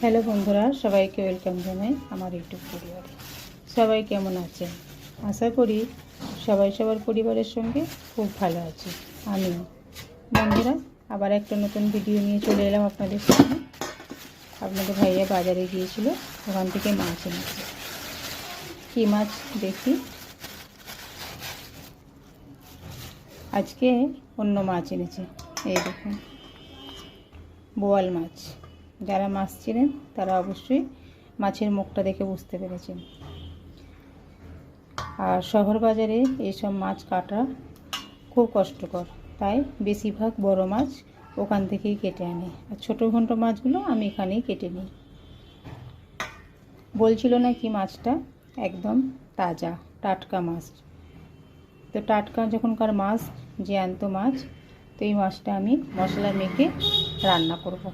Hello বন্ধুরা, সবাইকে welcome জানাই আমার ইউটিউব পরিবারে। সবাই কেমন আছেন? আশা করি সবাই সবার পরিবারের সঙ্গে খুব ভালো আছে। আমি বন্ধুরা, আবার একটা নতুন ভিডিও নিয়ে চলে এলাম আপনাদের সামনে। আপনাদের ভাইয়া বাজারে গিয়েছিল, ওখান থেকে মাছ এনেছে। কী মাছ দেখি? আজকে অন্য মাছ এনেছে। এই দেখুন, বোয়াল মাছ। যারা মাছ ছিলেন তারা অবশ্যই মাছের মুখটা দেখে বুঝতে পেরেছেন। আর শহর বাজারে এইসব মাছ কাটা খুব কষ্টকর। তাই বেশিরভাগ বড় মাছ ওখান থেকেই কেটে আনে। আর ছোটো ঘন্ট মাছগুলো আমি এখানেই কেটে নিই। বলছিল না কি মাছটা একদম তাজা, টাটকা মাছ। তো টাটকা যখনকার মাছ, জ্যান্ত মাছ, তো এই মাছটা আমি মশলা মেখে রান্না করব।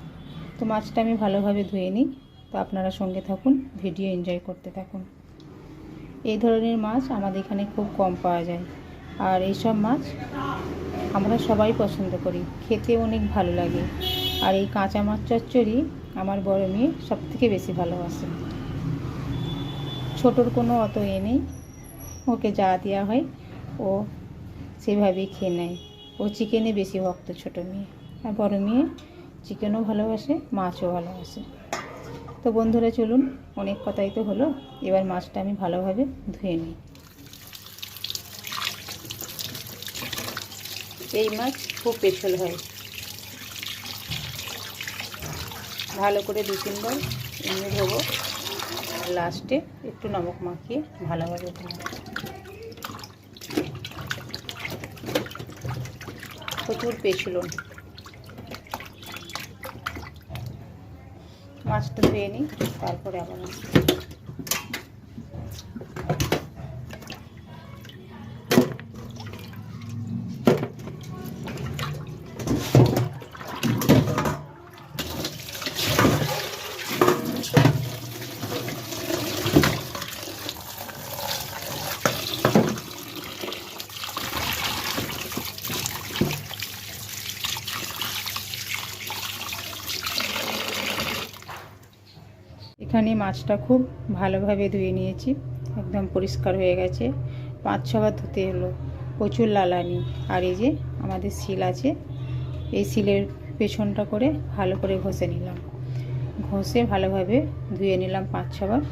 তো মাছটা আমি ভালোভাবে ধুয়ে নিই। তো আপনারা সঙ্গে থাকুন ভিডিও এনজয় করতে থাকুন। এই ধরনের মাছ আমাদের এখানে খুব কম পাওয়া যায়। আর এইসব মাছ আমরা সবাই পছন্দ করি। খেতে অনেক ভালো লাগে। আর এই কাঁচা মাছ চচ্চড়ি আমার বড় মেয়ে সব থেকে বেশি ভালোবাসে। ছোটোর কোনো অত এ নেই। ওকে যা দেওয়া হয়, ও সেভাবেই খেয়ে নেয়। ও চিকেনে বেশি ভক্ত ছোটো মেয়ে। আর বড় মেয়ে চিকেনও ভালোবাসে, মাছও ভালোবাসে। তো বন্ধুরা, চলুন, অনেক কথাই তো হলো। এবার মাছটা আমি ভালোভাবে ধুয়ে নিই। এই মাছ খুব পেছল হয়। ভালো করে দু তিনবার এমনি ধোবো। লাস্টে একটু নমক মাখিয়ে ভালোভাবে ধোবো। প্রচুর পেছলুন মাছটা ধুয়ে নিই তারপরে আবার আসব। এখানে মাছটা খুব ভালোভাবে ধুয়ে নিয়েছি। একদম পরিষ্কার হয়ে গেছে। পাঁচ ছবার ধুতে হলো। প্রচুর লালানি। আর এই যে আমাদের শিল আছে, এই শিলের পেছনটা করে ভালো করে ঘষে নিলাম। ঘষে ভালোভাবে ধুয়ে নিলাম পাঁচ ছবার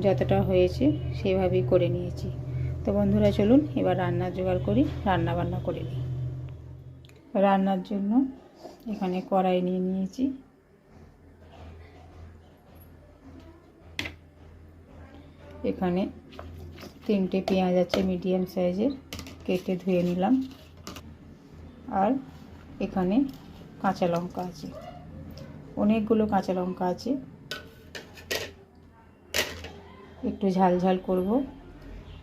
যতটা হয়েছে সেইভাবেই করে নিয়েছি। তো বন্ধুরা, চলুন এবার রান্নার জোগাড় করি রান্না বান্না করে নিই। রান্নার জন্য এখানে কড়াই নিয়ে নিয়েছি। এখানে তিনটে পেঁয়াজ আছে মিডিয়াম সাইজের, কেটে ধুয়ে নিলাম। আর এখানে কাঁচা লঙ্কা আছে। অনেকগুলো কাঁচা লঙ্কা আছে। একটু ঝাল ঝাল করব।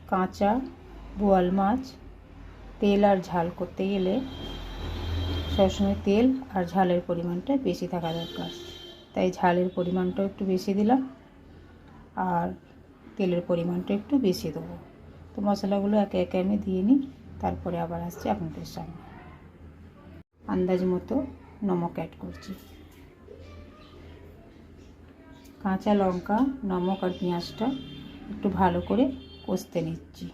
কাঁচা, বোয়াল মাছ, তেল আর ঝাল করতে গেলে সবসময় তেল আর ঝালের পরিমাণটা বেশি থাকা দরকার। তাই ঝালের পরিমাণটাও একটু বেশি দিলাম। আর তেলের পরিমাণটা একটু বেশি দেবো। তো মশলাগুলো একে একে আমি দিয়ে নিই, তারপরে আবার আসছি আপনাদের সামনে। আন্দাজ মতো নমক অ্যাড করছি। কাঁচা লঙ্কা, নমক আর পেঁয়াজটা একটু ভালো করে কষতে নিচ্ছি।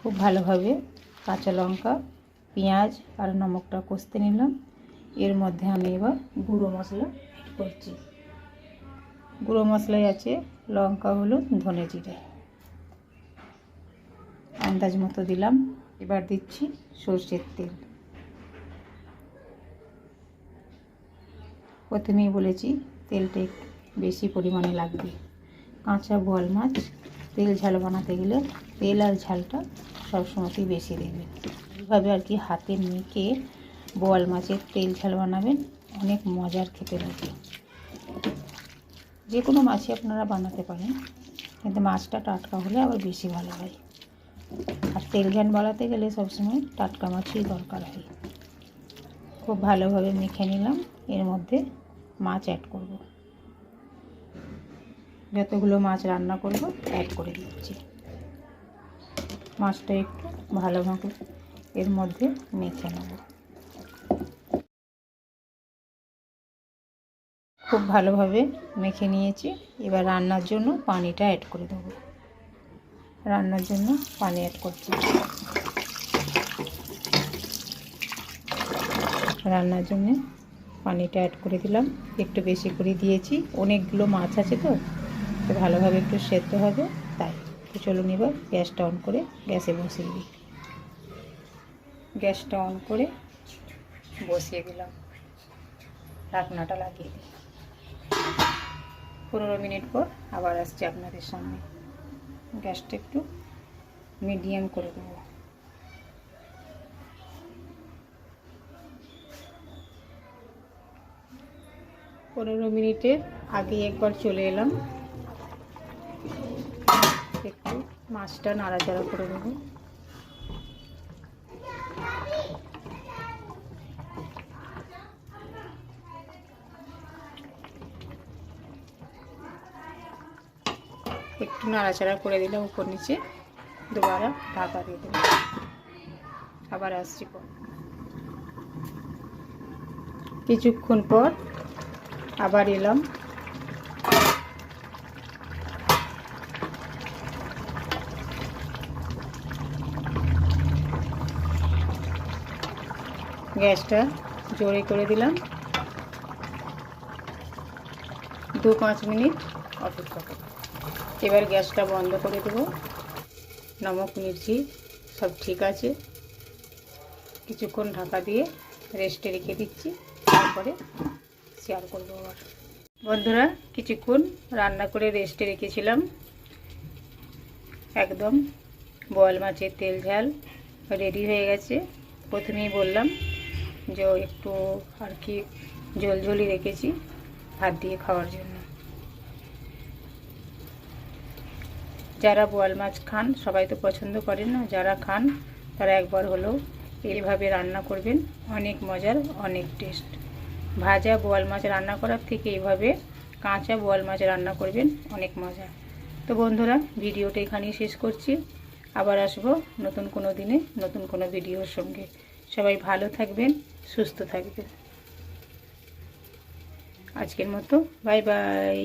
খুব ভালোভাবে কাঁচা লঙ্কা, পেঁয়াজ আর নমকটা কষতে নিলাম। এর মধ্যে আমি এবার গুঁড়ো মশলা অ্যাড করছি। গুঁড়ো মশলাই আছে, লঙ্কা, হলুদ, ধনে জিরে। আন্দাজ মতো দিলাম। এবার দিচ্ছি সর্ষের তেল। প্রথমেই বলেছি, তেলটা বেশি পরিমাণে লাগবে। কাঁচা বোয়াল মাছ, তেল ঝাল বানাতে গেলে তেল আর ঝালটা সবসময়তেই বেশি দেবে। এইভাবে আর কি হাতে মেখে বোয়াল মাছের তেল ঝাল বানাবেন, অনেক মজার খেতে লাগে। যে কোনো মাছই আপনারা বানাতে পারেন। কিন্তু মাছটা টাটকা হলে আবার বেশি ভালো হয়। আর তেল ঘ্যান বানাতে গেলে সবসময় টাটকা মাছই দরকার হয়। খুব ভালোভাবে মেখে নিলাম। এর মধ্যে মাছ অ্যাড করব। যতগুলো মাছ রান্না করব অ্যাড করে দিচ্ছি। মাছটা একটু ভালোভাবে এর মধ্যে মেখে নেব। খুব ভালোভাবে মেখে নিয়েছি। এবার রান্নার জন্য পানিটা অ্যাড করে দেবো। রান্নার জন্য পানি অ্যাড করছি। রান্নার জন্য পানিটা অ্যাড করে দিলাম। একটু বেশি করে দিয়েছি। অনেকগুলো মাছ আছে তো তো ভালোভাবে একটু সেদ্ধ হবে। তাই তো চলুন এবার গ্যাসটা অন করে গ্যাসে বসিয়ে দিই। গ্যাসটা অন করে বসিয়ে দিলাম। ঢাকনাটা লাগিয়ে দিই। পনেরো মিনিট পর আবার আসছি আপনাদের সামনে। গ্যাসটা একটু মিডিয়াম করে দেবো। পনেরো মিনিটের আগে একবার চলে এলাম। একটু মাছটা নাড়াচাড়া করে দেবো একটু নাড়াচাড়া করে দিলাম উপর নিচে। দুবারা ঢাকা দিয়ে দেবো আবার আসছি পর। কিছুক্ষণ পর আবার এলাম। গ্যাসটা জোরে করে দিলাম। দু পাঁচ মিনিট অপেক্ষা এবার গ্যাসটা বন্ধ করে দেবো। নমক মির্চি সব ঠিক আছে। কিছুক্ষণ ঢাকা দিয়ে রেস্টে রেখে দিচ্ছি। তারপরে শেয়ার করব আবার। বন্ধুরা, কিছুক্ষণ রান্না করে রেস্টে রেখেছিলাম। একদম বয়াল মাছের তেল ঝাল রেডি হয়ে গেছে। প্রথমেই বললাম যে একটু আর কি ঝোলঝোলি রেখেছি ভাত দিয়ে খাওয়ার জন্য। যারা বোয়াল মাছ খান, সবাই তো পছন্দ করেন না, যারা খান, তারা একবার হলেও এইভাবে রান্না করবেন। অনেক মজার, অনেক টেস্ট। ভাজা বোয়াল মাছ রান্না করার থেকে এইভাবে কাঁচা বোয়াল মাছ রান্না করবেন, অনেক মজা। তো বন্ধুরা, ভিডিওটা এখানেই শেষ করছি। আবার আসব নতুন কোনো দিনে, নতুন কোনো ভিডিওর সঙ্গে। সবাই ভালো থাকবেন, সুস্থ থাকবেন। আজকের মতো, বাই বাই।